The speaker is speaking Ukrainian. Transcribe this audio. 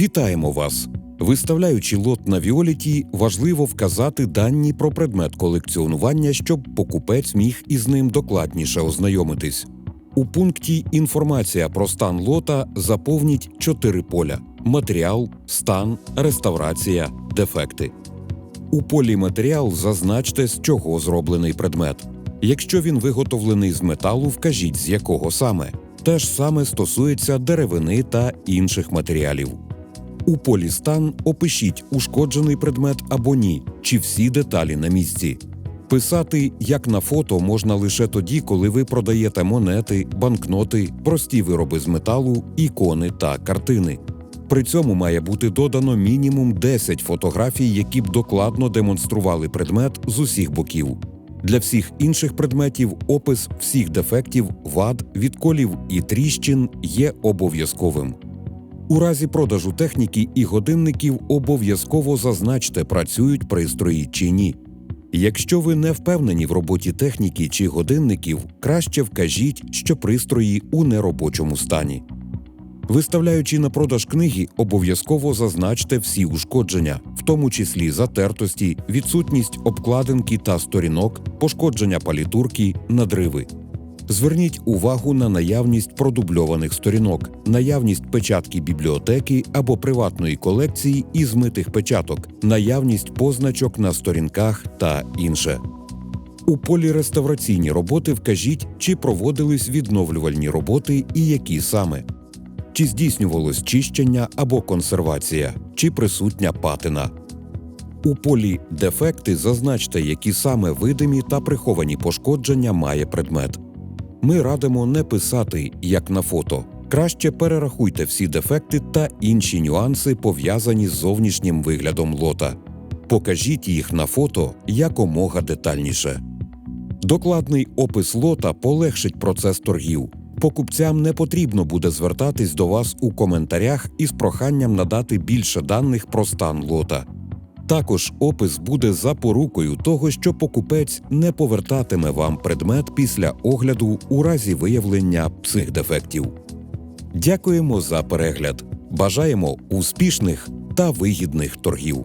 Вітаємо вас! Виставляючи лот на Віоліті, важливо вказати дані про предмет колекціонування, щоб покупець міг із ним докладніше ознайомитись. У пункті Інформація про стан лота заповніть чотири поля: матеріал, стан, реставрація, дефекти. У полі матеріал зазначте, з чого зроблений предмет. Якщо він виготовлений з металу, вкажіть з якого саме. Те ж саме стосується деревини та інших матеріалів. У полі стан опишіть ушкоджений предмет або ні, чи всі деталі на місці. Писати як на фото можна лише тоді, коли ви продаєте монети, банкноти, прості вироби з металу, ікони та картини. При цьому має бути додано мінімум 10 фотографій, які б докладно демонстрували предмет з усіх боків. Для всіх інших предметів опис всіх дефектів, вад, відколів і тріщин є обов'язковим. У разі продажу техніки і годинників обов'язково зазначте, працюють пристрої чи ні. Якщо ви не впевнені в роботі техніки чи годинників, краще вкажіть, що пристрої у неробочому стані. Виставляючи на продаж книги, обов'язково зазначте всі ушкодження, в тому числі затертості, відсутність обкладинки та сторінок, пошкодження палітурки, надриви. Зверніть увагу на наявність продубльованих сторінок, наявність печатки бібліотеки або приватної колекції і змитих печаток, наявність позначок на сторінках та інше. У полі реставраційні роботи вкажіть, чи проводились відновлювальні роботи і які саме, чи здійснювалось чищення або консервація, чи присутня патина. У полі дефекти зазначте, які саме видимі та приховані пошкодження має предмет. Ми радимо не писати як на фото. Краще перерахуйте всі дефекти та інші нюанси, пов'язані з зовнішнім виглядом лота. Покажіть їх на фото якомога детальніше. Докладний опис лота полегшить процес торгів. Покупцям не потрібно буде звертатись до вас у коментарях із проханням надати більше даних про стан лота. Також опис буде запорукою того, що покупець не повертатиме вам предмет після огляду у разі виявлення цих дефектів. Дякуємо за перегляд. Бажаємо успішних та вигідних торгів.